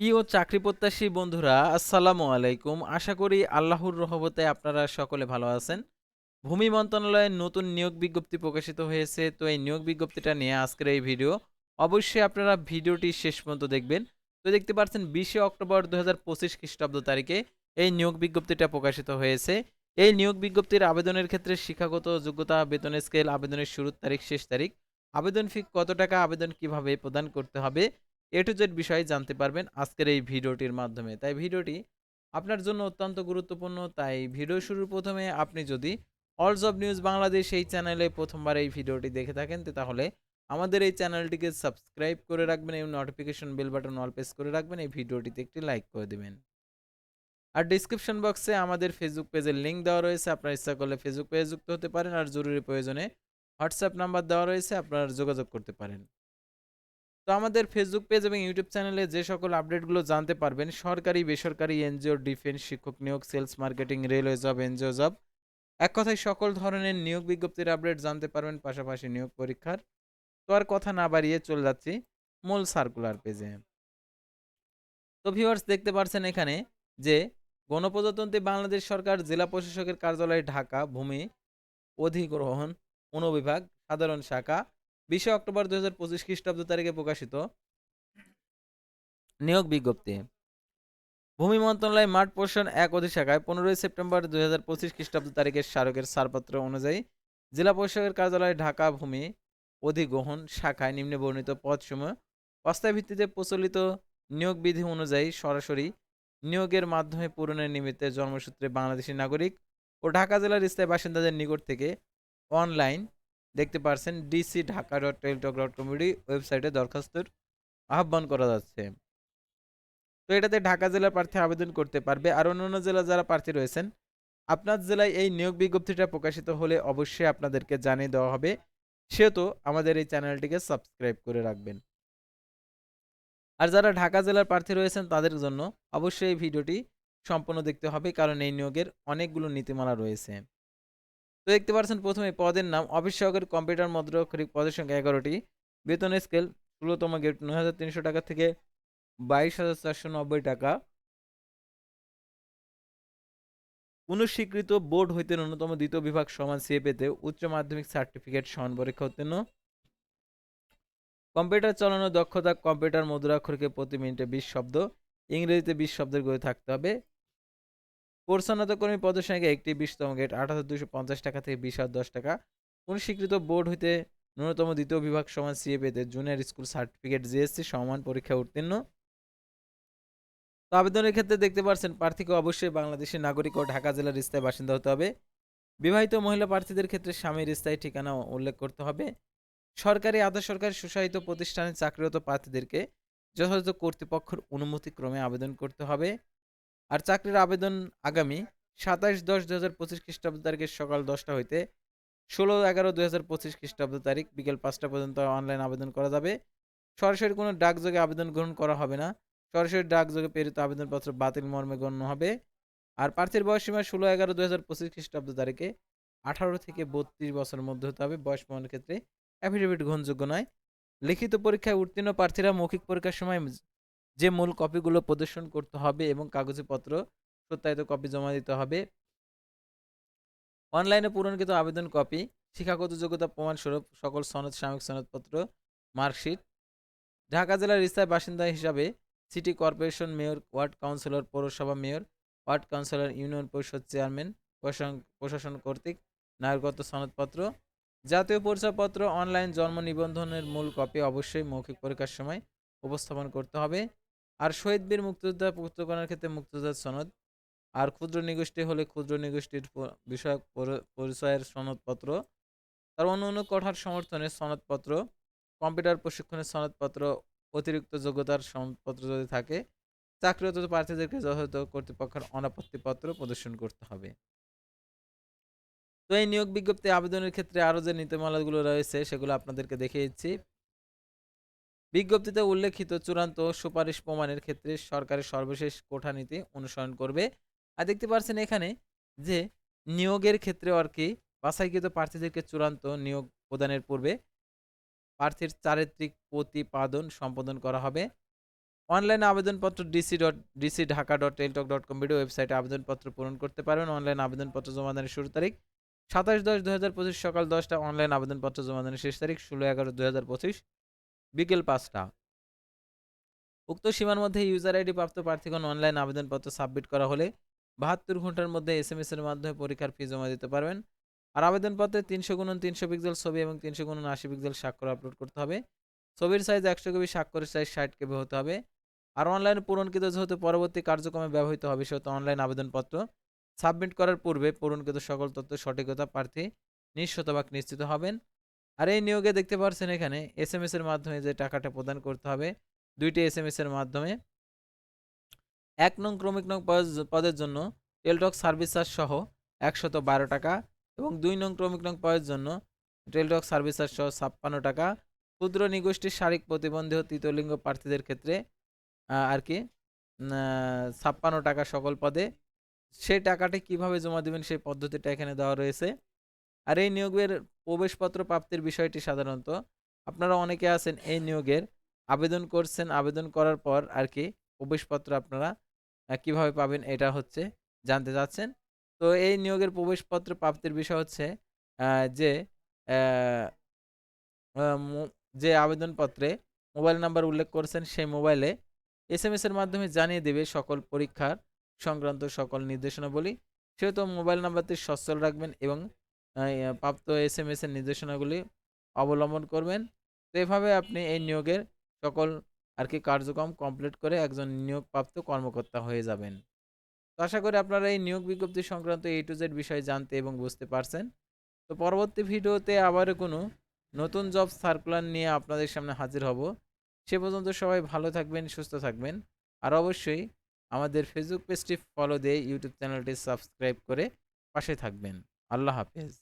প্রিয় চাকরি প্রত্যাশী বন্ধুরা, আসসালামু আলাইকুম। আশা করি আল্লাহর রহমতে আপনারা সকলে ভালো আছেন। ভূমি মন্ত্রণালয়ের নতুন নিয়োগ বিজ্ঞপ্তি প্রকাশিত হয়েছে। তো এই নিয়োগ বিজ্ঞপ্তিটা নিয়ে আজকের এই ভিডিও, অবশ্যই আপনারা ভিডিওটি শেষ পর্যন্ত দেখবেন। তো দেখতে পাচ্ছেন, বিশে অক্টোবর দু হাজার পঁচিশ খ্রিস্টাব্দ তারিখে এই নিয়োগ বিজ্ঞপ্তিটা প্রকাশিত হয়েছে। এই নিয়োগ বিজ্ঞপ্তির আবেদনের ক্ষেত্রে শিক্ষাগত যোগ্যতা বেতনের স্কেল, আবেদনের শুরুর তারিখ, শেষ তারিখ, আবেদন ফি কত টাকা, আবেদন কীভাবে প্রদান করতে হবে এ টু জেড বিষয়ে জানতে পারবেন আজকের এই ভিডিওটির মাধ্যমে। তাই ভিডিওটি আপনার জন্য অত্যন্ত গুরুত্বপূর্ণ। তাই ভিডিও শুরুর প্রথমে আপনি যদি অলস অব নিউজ বাংলাদেশ এই চ্যানেলে প্রথমবার এই ভিডিওটি দেখে থাকেন তাহলে আমাদের এই চ্যানেলটিকে সাবস্ক্রাইব করে রাখবেন এবং notification bell button all press করে রাখবেন, এই ভিডিওটিতে একটি লাইক করে দেবেন। আর ডিসক্রিপশন বক্সে আমাদের ফেসবুক পেজের লিঙ্ক দেওয়া রয়েছে, আপনার ইচ্ছা করলে ফেসবুক পেজে যুক্ত হতে পারেন, আর জরুরি প্রয়োজনে হোয়াটসঅ্যাপ নাম্বার দেওয়া রয়েছে, আপনারা যোগাযোগ করতে পারেন। তো আমাদের ফেসবুক পেজ এবং ইউটিউব চ্যানেলে যে সকল আপডেটগুলো জানতে পারবেন, সরকারি, বেসরকারি এনজিও ডিফেন্স শিক্ষক নিয়োগ sales marketing railway job NGO job এক কথায় সকল ধরনের নিয়োগ বিজ্ঞপ্তির আপডেট জানতে পারবেন, পাশাপাশি নিয়োগ পরীক্ষার। তো আর কথা না বাড়িয়ে চলে যাচ্ছি মূল সার্কুলার পেজে তো ভিউয়ার্স দেখতে পারছেন এখানে যে গণপ্রজাতন্ত্রী বাংলাদেশ সরকার জেলা প্রশাসকের কার্যালয় ঢাকা, ভূমি অধিগ্রহণ অনুবিভাগ সাধারণ শাখা বিশে অক্টোবর দু হাজার পঁচিশ খ্রিস্টাব্দ তারিখে প্রকাশিত। নিয়োগ বিজ্ঞপ্তি। ভূমি মন্ত্রণালয় মাঠ পোষণ এক অধিশাখায় পনেরোই সেপ্টেম্বর দুই হাজার পঁচিশ খ্রিস্টাব্দ তারিখের স্মারকের ছাড়পত্র অনুযায়ী জেলা প্রশাসকের কার্যালয় ঢাকা ভূমি অধিগ্রহণ শাখায় নিম্নে বর্ণিত পদসমূহ অস্থায়ী ভিত্তিতে প্রচলিত নিয়োগ বিধি অনুযায়ী সরাসরি নিয়োগের মাধ্যমে পূরণের নিমিত্তে জন্মসূত্রে বাংলাদেশী নাগরিক ও ঢাকা জেলার স্থায়ী বাসিন্দাদের নিকট থেকে অনলাইন দেখতে পারছেন DC Dhaka dot Teletalk dot comedy ওয়েবসাইটে দরখাস্তের আহ্বান করা যাচ্ছে। তো এটাতে ঢাকা জেলার প্রার্থী আবেদন করতে পারবে আর অন্যান্য জেলা যারা প্রার্থী রয়েছেন, আপনার জেলায় এই নিয়োগ বিজ্ঞপ্তিটা প্রকাশিত হলে অবশ্যই আপনাদেরকে জানিয়ে দেওয়া হবে। সেহেতু আমাদের এই চ্যানেলটিকে সাবস্ক্রাইব করে রাখবেন। আর যারা ঢাকা জেলার প্রার্থী রয়েছেন তাদের জন্য অবশ্যই এই ভিডিওটি সম্পূর্ণ দেখতে হবে কারণ এই নিয়োগের অনেকগুলো নীতিমালা রয়েছে। তো দেখতে পাচ্ছেন প্রথমে পদের নাম অফিস সহকারী কম্পিউটার মুদ্রাক্ষরিক পদের সংখ্যা এগারোটি। বেতনের স্কেল ষোলোতম গেট নয় হাজার তিনশো টাকা থেকে বাইশ হাজার চারশো নব্বই টাকা। কোন স্বীকৃত বোর্ড হইতে ন্যূনতম দ্বিতীয় বিভাগ সমান সিএ পেতে উচ্চ মাধ্যমিক সার্টিফিকেট সমান পরীক্ষা উত্তীর্ণ কম্পিউটার চালানোর দক্ষতা কম্পিউটার মুদ্রাক্ষরকে প্রতি মিনিটে বিশ শব্দ, ইংরেজিতে বিশ শব্দের গড়ে থাকতে হবে। কোর্সানত কর্মী পদের সংখ্যা একটি বিশতম গেট, আট হাজার দুশো পঞ্চাশ টাকা থেকে বিশ হাজার দশ টাকা। কোন স্বীকৃত বোর্ড হইতে ন্যূনতম দ্বিতীয় বিভাগ সমান সিএ পেতে জুনিয়র স্কুল সার্টিফিকেট জিএসসি সমান পরীক্ষা উত্তীর্ণ। তো আবেদনের ক্ষেত্রে দেখতে পাচ্ছেন প্রার্থীকে অবশ্যই বাংলাদেশের নাগরিক ও ঢাকা জেলার স্থায়ী বাসিন্দা হতে হবে। বিবাহিত মহিলা প্রার্থীদের ক্ষেত্রে স্বামীর স্থায়ী ঠিকানা উল্লেখ করতে হবে। সরকারি আধা সরকারি সুশাসিত প্রতিষ্ঠানে চাকরিরত প্রার্থীদেরকে যথাযথ কর্তৃপক্ষের অনুমতিক্রমে আবেদন করতে হবে। আর চাকরির আবেদন আগামী সাতাশ দশ দু হাজার পঁচিশ খ্রিস্টাব্দ তারিখের সকাল দশটা হইতে ষোলো এগারো দু হাজার পঁচিশ খ্রিস্টাব্দ তারিখ বিকেল পাঁচটা পর্যন্ত অনলাইন আবেদন করা যাবে। সরাসরি কোনো ডাকযোগে আবেদন গ্রহণ করা হবে না। সরাসরি ডাকযোগে প্রেরিত আবেদনপত্র বাতিল মর্মে গণ্য হবে। আর প্রার্থীর বয়স সীমা ষোলো এগারো দু হাজার পঁচিশ খ্রিস্টাব্দ তারিখে আঠারো থেকে বত্রিশ বছরের মধ্যে হতে হবে। বয়স প্রমাণের ক্ষেত্রে অ্যাফিডেভিট গ্রহণযোগ্য নয়। লিখিত পরীক্ষায় উত্তীর্ণ প্রার্থীরা মৌখিক পরীক্ষার সময় যে মূল কপিগুলো প্রদর্শন করতে হবে এবং কাগজপত্র সত্যায়িত কপি জমা দিতে হবে। অনলাইনে পূরণকৃত আবেদন কপি শিক্ষাগত যোগ্যতা প্রমাণস্বরূপ সকল সনদ, সাময়িক সনদপত্র, মার্কশিট। ঢাকা জেলার স্থায়ী বাসিন্দা হিসাবে city corporation mayor, ward councillor, পৌরসভা মেয়র, ওয়ার্ড কাউন্সিলর, ইউনিয়ন পরিষদ চেয়ারম্যান, প্রশাসন কর্তৃক নাগরিকত্ব সনদপত্র। জাতীয় পরিচয়পত্র, অনলাইন জন্ম নিবন্ধনের মূল কপি অবশ্যই মৌখিক পরীক্ষার সময় উপস্থাপন করতে হবে। আর শহীদ বীর মুক্তিযোদ্ধা পুস্তকনের ক্ষেত্রে মুক্তিযোদ্ধার সনদ, আর ক্ষুদ্র নিগোষ্ঠী হলে ক্ষুদ্র নিগোষ্ঠীর বিষয়ক পরিচয়ের সনদপত্র, তার অন্য অন্য কঠার সমর্থনের সনদপত্র, কম্পিউটার প্রশিক্ষণের সনদপত্র, অতিরিক্ত যোগ্যতার সনদপত্র যদি থাকে, চাকরিরত প্রার্থীদেরকে যথাযথ কর্তৃপক্ষের অনাপত্তিপত্র প্রদর্শন করতে হবে। তো এই নিয়োগ বিজ্ঞপ্তি আবেদনের ক্ষেত্রে আরও যে নীতিমালাগুলো রয়েছে, সেগুলো আপনাদেরকে দেখিয়ে দিচ্ছি। বিজ্ঞপ্তিতে উল্লেখিত চূড়ান্ত সুপারিশ প্রমাণের ক্ষেত্রে সরকারের সর্বশেষ কোঠা নীতি অনুসরণ করবে। আর দেখতে পাচ্ছেন এখানে যে নিয়োগের ক্ষেত্রে আর কি বাছাইকৃত প্রার্থীদেরকে চূড়ান্ত নিয়োগ প্রদানের পূর্বে প্রার্থীর চারিত্রিক প্রতিপাদন সম্পাদন করা হবে। অনলাইন আবেদনপত্র DC dot, DC Dhaka dot Teletalk dot com video ওয়েবসাইটে আবেদনপত্র পূরণ করতে পারবেন অনলাইন আবেদনপত্র জমা দানের শুরু তারিখ সাতাশ দশ দু হাজার পঁচিশ, সকাল দশটা অনলাইন আবেদনপত্র জমা দানের শেষ তারিখ ষোলো এগারো দু হাজার পঁচিশ। বিকেল পাঁচটা। উক্ত সীমার মধ্যে ইউজার আইডি প্রাপ্ত প্রার্থীগণ অনলাইন আবেদনপত্র সাবমিট করা হলে বাহাত্তর ঘণ্টার মধ্যে এস এম এস এর মাধ্যমে পরীক্ষার ফি জমা দিতে পারবেন। আর আবেদনপত্রে তিনশো গুণন তিনশো পিক্সেল ছবি এবং তিনশো গুণন আশি পিক্সেল স্বাক্ষর আপলোড করতে হবে। ছবির সাইজ একশো কেবি, স্বাক্ষরের সাইজ ষাট কেবি হতে হবে। আর অনলাইন পূরণকৃত যেহেতু পরবর্তী কার্যক্রমে ব্যবহৃত হবে, সেহেতু অনলাইন আবেদনপত্র সাবমিট করার পূর্বে পূরণকৃত সকল তথ্য সঠিকতা, প্রার্থী নিঃশতভাগ নিশ্চিত হবেন। আর এই নিয়োগে দেখতে পাচ্ছেন এখানে এস এম এর মাধ্যমে যে টাকাটা প্রদান করতে হবে, দুইটি এস এম এর মাধ্যমে। এক নং ক্রমিক নং পদ- পদের জন্য টেলটক সার্ভিস চার্জ সহ একশত বারো টাকা এবং দুই নং ক্রমিক নং পদের জন্য টেলটক সার্ভিস চার্জ সহ ছাপ্পান্ন টাকা। ক্ষুদ্র নিগোষ্ঠীর শারীরিক প্রতিবন্ধী ও তৃতীয়লিঙ্গ প্রার্থীদের ক্ষেত্রে আর কি ছাপ্পান্ন টাকা সকল পদে। সেই টাকাটি কীভাবে জমা দেবেন সেই পদ্ধতিটা এখানে দেওয়া রয়েছে। আর এই নিয়োগের প্রবেশপত্র প্রাপ্তির বিষয়টি সাধারণত আপনারা অনেকে আছেন এই নিয়োগের আবেদন করছেন, আবেদন করার পর আর কি প্রবেশপত্র আপনারা কীভাবে পাবেন এটা হচ্ছে জানতে চাচ্ছেন। তো এই নিয়োগের প্রবেশপত্র প্রাপ্তির বিষয় হচ্ছে যে যে আবেদনপত্রে মোবাইল নাম্বার উল্লেখ করেছেন সেই মোবাইলে এস এম এর মাধ্যমে জানিয়ে দেবে সকল পরীক্ষার সংক্রান্ত সকল নির্দেশনাবলী। সেহেতু মোবাইল নাম্বারটি সচ্ছল রাখবেন এবং প্রাপ্ত এস এম এস এর নির্দেশনাগুলি অবলম্বন করবেন। তো এভাবে আপনি এই নিয়োগের সকল আর কি কার্যক্রম কমপ্লিট করে একজন নিয়োগপ্রাপ্ত কর্মকর্তা হয়ে যাবেন। তো আশা করি আপনারা এই নিয়োগ বিজ্ঞপ্তি সংক্রান্ত এ টু জেড বিষয় জানতে এবং বুঝতে পারছেন। তো পরবর্তী ভিডিওতে আবারও কোনো নতুন জব সার্কুলার নিয়ে আপনাদের সামনে হাজির হব। সে পর্যন্ত সবাই ভালো থাকবেন, সুস্থ থাকবেন। আর অবশ্যই আমাদের ফেসবুক পেজটি ফলো দিয়ে ইউটিউব চ্যানেলটি সাবস্ক্রাইব করে পাশে থাকবেন। আল্লাহ হাফেজ।